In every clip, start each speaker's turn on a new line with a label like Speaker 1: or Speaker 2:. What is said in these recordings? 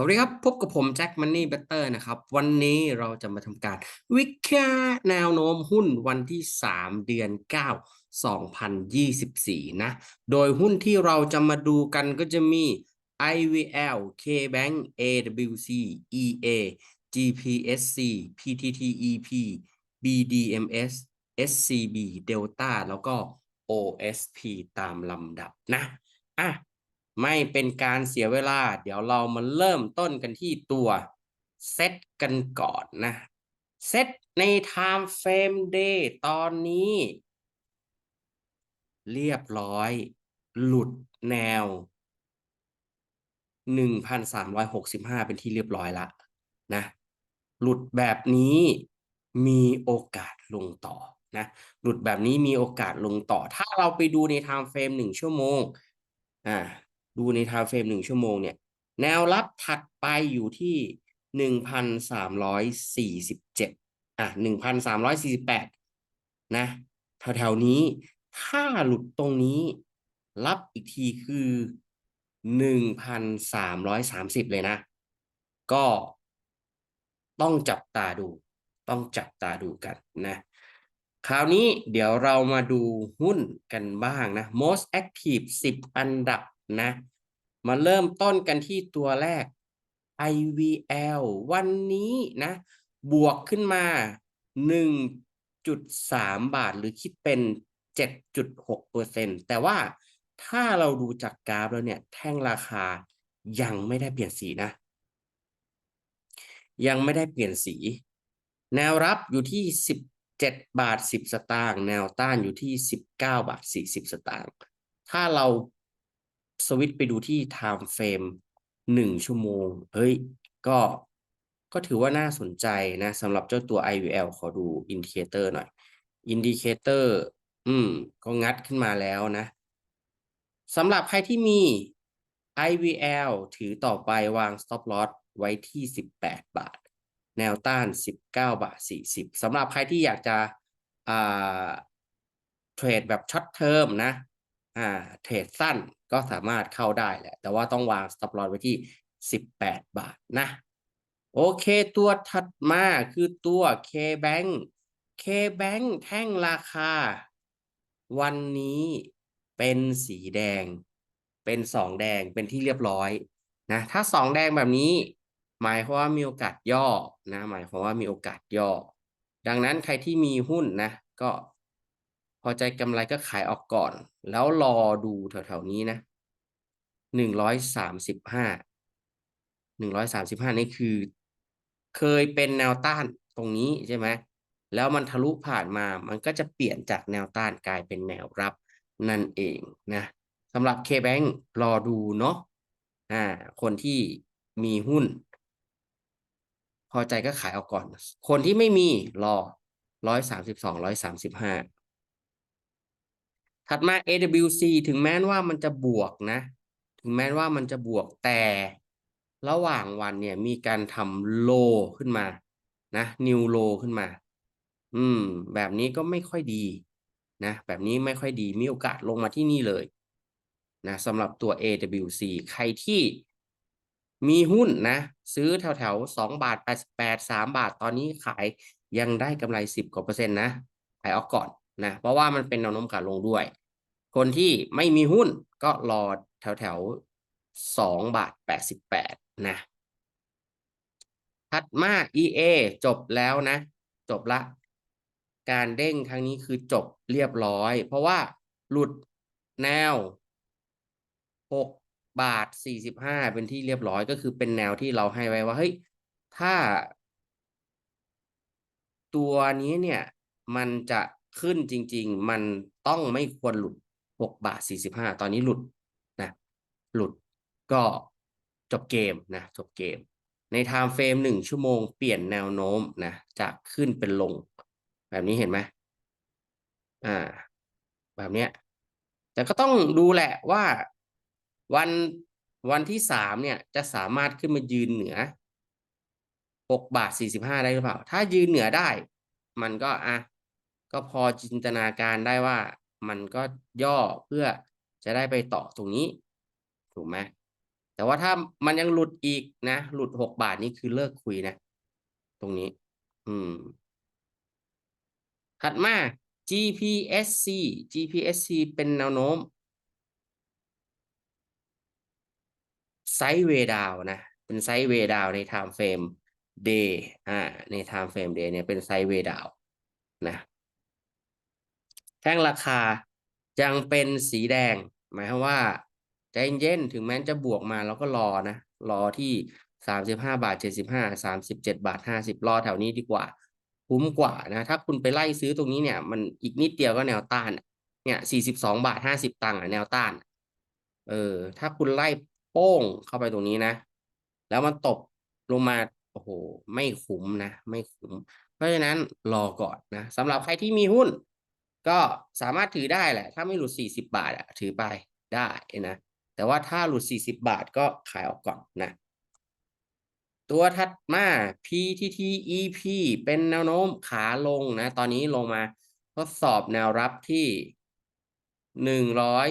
Speaker 1: สวัสดีครับ พบกับผมแจ็คมันนี่เบเตอร์นะครับ วันนี้เราจะมาทำการ วิเคราะห์แนวโน้มหุ้นวันที่ 3 เดือน 9 2024 นะ โดยหุ้นที่เราจะมาดูกันก็จะมี IVL KBank AWC EA GPSC PTTEP BDMs SCB Delta แล้วก็ OSP ตามลำดับนะ อะ ไม่เป็นการเสียเวลา เดี๋ยวเรามาเริ่มต้นกันที่ตัวเซตกันก่อนนะ เซตใน Time Frame Day ตอนนี้ เรียบร้อย หลุดแนว 1,365 เป็นที่เรียบร้อยละนะ หลุดแบบนี้มีโอกาสลงต่อนะ หลุดแบบนี้มีโอกาสลงต่อ ถ้าเราไปดูใน Time Frame 1 ชั่วโมง อ่า ดูใน Time Frame 1ชั่วโมงเนี่ย แนวรับถัดไปอยู่ที่1,347อะ1,348นสามร้อยสี่สิบแปดนะแถวๆนี้ถ้าหลุดตรงนี้รับอีกทีคือ1,330เลยนะ ก็ต้องจับตาดู ต้องจับตาดูกันนะ คราวนี้เดี๋ยวเรามาดูหุ้นกันบ้างนะ most active 10 อันดับ นะมาเริ่มต้นกันที่ตัวแรก IVL วันนี้นะ บวกขึ้นมา 1.3 บาทหรือคิดเป็น 7.6%แต่ว่าถ้าเราดูจากกราฟแล้วเนี่ย แท่งราคายังไม่ได้เปลี่ยนสีนะ ยังไม่ได้เปลี่ยนสี แนวรับอยู่ที่ 17 บาท 10 สตางค์แนวต้านอยู่ที่ 19 บาท 40 สตางค์ถ้าเรา สวิตไปดูที่ time frame 1ชั่วโมง เฮ้ย ก็ก็ถือว่าน่าสนใจนะสำหรับเจ้าตัว IVL ขอดูอินดิเคเตอร์หน่อย อินดิเคเตอร์ อืม ก็งัดขึ้นมาแล้วนะสำหรับใครที่มี IVL ถือต่อไปวาง stop loss ไว้ที่ 18 บาท แนวต้าน 19 บาท 40สำหรับใครที่อยากจะเทรดแบบช็อตเทอมนะ เทรดสั้นก็สามารถเข้าได้แหละ แต่ว่าต้องวาง stop loss ไว้ที่ 18 บาทนะ โอเคตัวถัดมาคือตัว KBank KBank แท่งราคา วันนี้เป็นสีแดง เป็นสองแดงเป็นที่เรียบร้อยนะถ้าสองแดงแบบนี้ หมายความว่ามีโอกาสย่อนะ หมายความว่ามีโอกาสย่อ ดังนั้นใครที่มีหุ้นนะ ก็ อใจกำไรก็ขายออกก่อน แล้วรอดูแถวๆนี้นะหนึ่งร้อยสามสิบห้าหนึ่งร้อยสามสิบห้านี่คือ เคยเป็นแนวต้านตรงนี้ใช่ไหมแล้วมันทะลุผ่านมามันก็จะเปลี่ยนจากแนวต้านกลายเป็นแนวรับนั่นเองนะสำหรับ KBank รอดูเนาะอ่าคนที่มีหุ้น พอใจก็ขายออกก่อน คนที่ไม่มีรอร้อยสามสิบสองร้อยสามสิบห้า ถัดมา AWC ถึงแม้ว่ามันจะบวกนะ ถึงแม้ว่ามันจะบวกแต่ระหว่างวันเนี่ยมีการทำโลขึ้นมานะนิวโลขึ้นมา อืม แบบนี้ก็ไม่ค่อยดีนะแบบนี้ไม่ค่อยดีมีโอกาสลงมาที่นี่เลยนะสำหรับตัว AWC ใครที่มีหุ้นนะ ซื้อแถวแถวสองบาทแปดแปดสามบาทตอนนี้ขายยังได้กำไรสิบกว่าเปอร์เซ็นต์นะขายออกก่อน นะเพราะว่ามันเป็นแนวโน้มขาลงด้วย คนที่ไม่มีหุ้นก็รอแถวแถวสองบาทแปดสิบแปดนะถัดมา EA จบแล้วนะ จบละ การเด้งครั้งนี้คือจบเรียบร้อย เพราะว่าหลุดแนวหกบาทสี่สิบห้าเป็นที่เรียบร้อยก็คือเป็นแนวที่เราให้ไว้ว่าเฮ้ยถ้า ตัวนี้เนี่ยมันจะ ขึ้นจริง ๆ มันต้องไม่ควรหลุดหกบาทสี่สิบห้าตอนนี้หลุดนะหลุดก็จบเกมนะจบเกม ในไทม์เฟรมหนึ่งชั่วโมงเปลี่ยนแนวโน้มนะจากขึ้นเป็นลง แบบนี้เห็นไหมอ่า แบบเนี้ย แต่ก็ต้องดูแหละว่าวันวันที่สามเนี่ยจะสามารถขึ้นมายืนเหนือหกบาทสี่สิบห้าได้หรือเปล่า ถ้ายืนเหนือได้ มันก็อะ ก็พอจินตนาการได้ว่ามันก็ย่อเพื่อจะได้ไปต่อตรงนี้ ถูกไหมแต่ว่าถ้ามันยังหลุดอีกนะ หลุดหกบาทนี่คือเลิกคุยนะ ตรงนี้ อืม ถัดมา GPSC GPSC เป็นแนวโน้มไซด์เวดาวนะ เป็นไซด์เวดาวใน time frame day อ่า ใน time frame day เนี่ยเป็นไซด์เวดาวนะ แท่งราคายังเป็นสีแดง หมายความว่าใจเย็นถึงแม้จะบวกมาเราก็รอนะ รอที่สามสิบห้าบาทเจ็ดสิบห้าสามสิบเจ็ดบาทห้าสิบรอแถวนี้ดีกว่า คุ้มกว่านะ ถ้าคุณไปไล่ซื้อตรงนี้เนี่ย มันอีกนิดเดียวก็แนวต้าน เนี่ยสี่สิบสองบาทห้าสิบตังค์แนวต้าน เออ ถ้าคุณไล่โป้งเข้าไปตรงนี้นะ แล้วมันตกลงมา โอ้โห ไม่คุ้มนะ ไม่คุ้ม เพราะฉะนั้นรอก่อนนะสำหรับใครที่มีหุ้น ก็สามารถถือได้แหละ ถ้าไม่หลุดสี่สิบาทอะถือไปได้นะ แต่ว่าถ้าหลุดสี่สิบาทก็ขายออกก่อนนะ ตัวถัดมา PTTEP เป็นแนวโน้มขาลงนะ ตอนนี้ลงมาทดสอบแนวรับที่หนึ่งร้อย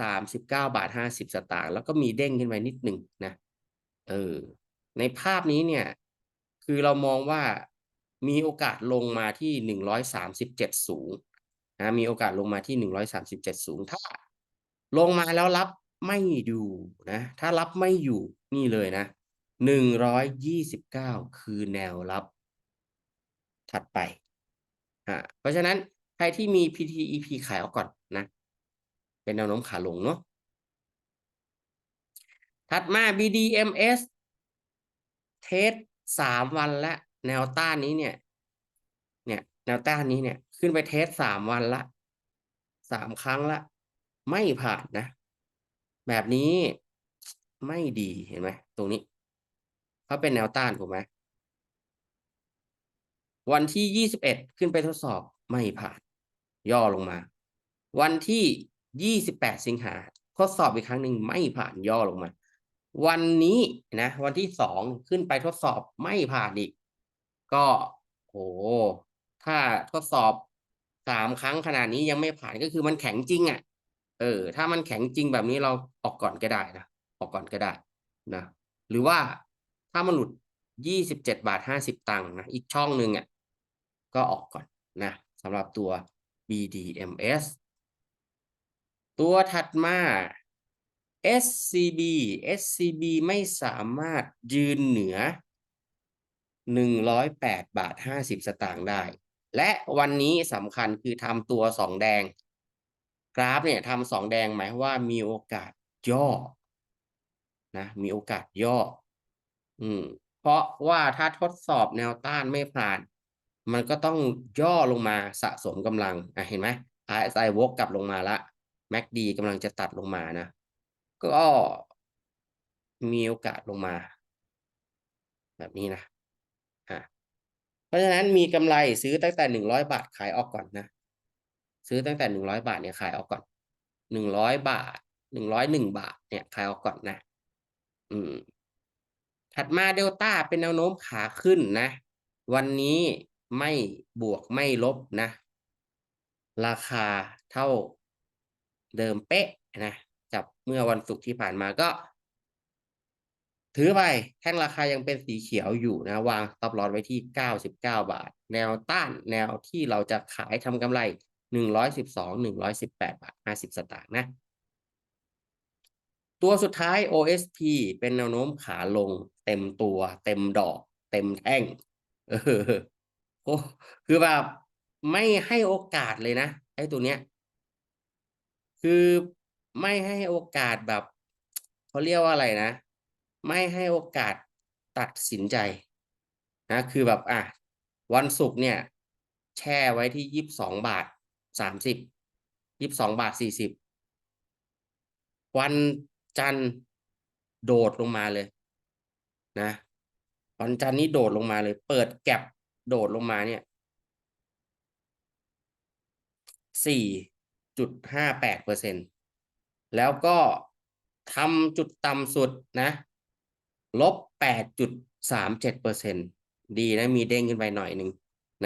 Speaker 1: สามสิบาทห้าสิบสตางค์แล้วก็มีเด้งขึ้นไปนิดหนึ่งนะ เออ ในภาพนี้เนี่ย คือเรามองว่ามีโอกาสลงมาที่หนึ่งร้อยสามสิบเจ็ดสูง นะมีโอกาสลงมาที่หนึ่งร้อยสามสิบเจ็ดสูง ถ้า ลงมาแล้วรับไม่อยู่นะ ถ้ารับไม่อยู่นี่เลยนะหนึ่งร้อยยี่สิบเก้าคือแนวรับ ถัดไปอ่าเพราะฉะนั้นใครที่มี PTEP ขายออกก่อนนะ เป็นแนวโน้มขาลงเนาะถัดมา BDMs เทสสามวันและแนวต้านนี้เนี่ย เนี่ย แนวต้านนี้เนี่ย ขึ้นไปเทสสามวันละสามครั้งละ ไม่ผ่านนะ แบบนี้ไม่ดีเห็นไหมตรงนี้เขาเป็นแนวต้านถูกไหมวันที่ยี่สิบเอ็ดขึ้นไปทดสอบไม่ผ่าน ย่อลงมา วันที่ยี่สิบแปดสิงหาทดสอบอีกครั้งหนึ่งไม่ผ่านย่อลงมา วันนี้นะ วันที่สองขึ้นไปทดสอบไม่ผ่านอีก ก็โหถ้าทดสอบ สามครั้งขนาดนี้ยังไม่ผ่านก็คือมันแข็งจริงอะ่ะ เออ ถ้ามันแข็งจริงแบบนี้เราออกก่อนก็ได้นะออกก่อนก็ได้นะหรือว่าถ้ามันหลุดยี่สิบเจ็ดบาทห้าสิบตังค์นะอีกช่องหนึ่งอะก็ออกก่อนนะสำหรับตัว BDMs ตัวถัดมา SCB SCB ไม่สามารถยืนเหนือหนึ่งร้อยแปดบาทห้าสิบสตางค์ได้ และวันนี้สำคัญคือทำตัวสองแดง กราฟเนี่ยทำสองแดงหมายว่ามีโอกาสย่อนะมีโอกาสย่อ อืม เพราะว่าถ้าทดสอบแนวต้านไม่ผ่าน มันก็ต้องย่อลงมาสะสมกำลังอะเห็นไหม RSI วกกลับลงมาละ MACD กำลังจะตัดลงมานะ ก็มีโอกาสลงมา แบบนี้นะ ราะฉะนั้นมีกำไรซื้อตั้งแต่หนึ่งร้อยบาทขายออกก่อนนะ ซื้อตั้งแต่หนึ่งร้อยบาทเนี่ยขายออกก่อนหนึ่งร้อยบาทหนึ่งร้อยหนึ่งบาทเนี่ยขายออกก่อนนะ อืม ถัดมาเดลต้าเป็นแนวโน้มขาขึ้นนะ วันนี้ไม่บวกไม่ลบนะ ราคาเท่าเดิมเป๊ะนะจับเมื่อวันศุกร์ที่ผ่านมาก็ ถือไปแท่งราคายังเป็นสีเขียวอยู่นะ วางตับลอดไว้ที่เก้าสิบเก้าบาท แนวต้านแนวที่เราจะขายทำกำไรหนึ่งร้อยสิบสองหนึ่งร้อยสิบแปดบาทห้าสิบสตางค์นะ ตัวสุดท้าย OSP เป็นแนวโน้มขาลงเต็มตัว เต็มดอก เต็มแท่งเออโอ้คือแบบไม่ให้โอกาสเลยนะไอ้ตัวเนี้ย คือไม่ให้โอกาสแบบเขาเรียกว่าอะไรนะ ไม่ให้โอกาสตัดสินใจนะคือแบบอะวันศุกร์เนี่ยแช่ไว้ที่ยี่สิบสองบาทสามสิบยี่สิบสองบาทสี่สิบวันจันทร์โดดลงมาเลยนะวันจันทร์นี้โดดลงมาเลย เปิดแก็บโดดลงมาเนี่ยสี่จุดห้าแปดเปอร์เซ็นแล้วก็ทำจุดต่ำสุดนะ ลบแปดจุดสามเจ็ดเปอร์เซ็นดีนะ มีเด้งขึ้นไปหน่อยหนึ่ง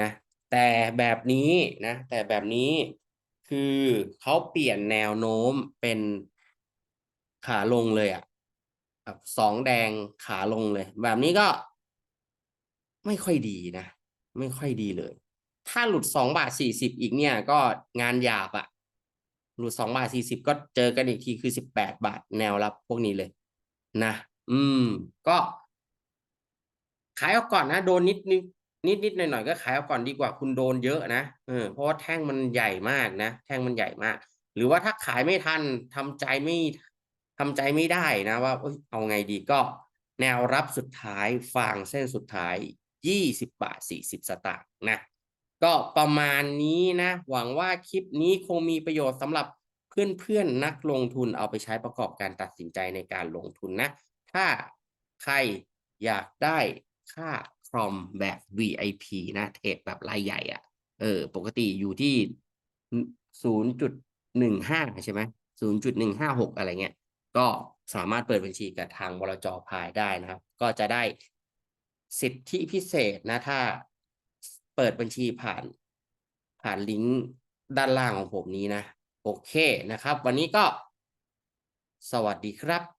Speaker 1: นะ แต่แบบนี้นะ แต่แบบนี้คือเขาเปลี่ยนแนวโน้มเป็นขาลงเลยอะ่ะสองแดงขาลงเลย แบบนี้ก็ไม่ค่อยดีนะ ไม่ค่อยดีเลย ถ้าหลุดสองบาทสี่สิบอีกเนี่ย ก็งานหยาบอะหลุดสองบาทสี่สิบก็เจอกันอีกทีคือสิบแปดบาทแนวรับพวกนี้เลยนะ อืม ก็ ขายออกก่อนนะโดนนิดนิดนิดนิดหน่อยหน่อยก็ขายออกก่อนดีกว่าคุณโดนเยอะนะเออเพราะว่าแท่งมันใหญ่มากนะแท่งมันใหญ่มาก หรือว่าถ้าขายไม่ทันทำใจไม่ทำใจไม่ได้นะว่าเอ้ยเอาไงดีก็ แนวรับสุดท้ายฟางเส้นสุดท้ายยี่สิบบาทสี่สิบสตางค์นะก็ประมาณนี้นะ หวังว่าคลิปนี้คงมีประโยชน์สำหรับเพื่อนๆนักลงทุนเอาไปใช้ประกอบการตัดสินใจในการลงทุนนะ ถ้าใครอยากได้ค่าคอมแบบ VIP นะ เทรดแบบรายใหญ่อะ่ะ เออ ปกติอยู่ที่ศูนย์จุดหนึ่งห้าใช่ไหมศูนย์จุดหนึ่งห้าหกอะไรเงี้ย ก็สามารถเปิดบัญชีกับทางบลจพายได้นะครับ ก็จะได้สิทธิพิเศษนะ ถ้าเปิดบัญชีผ่านผ่านลิงก์ด้านล่างของผมนี้นะ โอเคนะครับ วันนี้ก็ สวัสดีครับ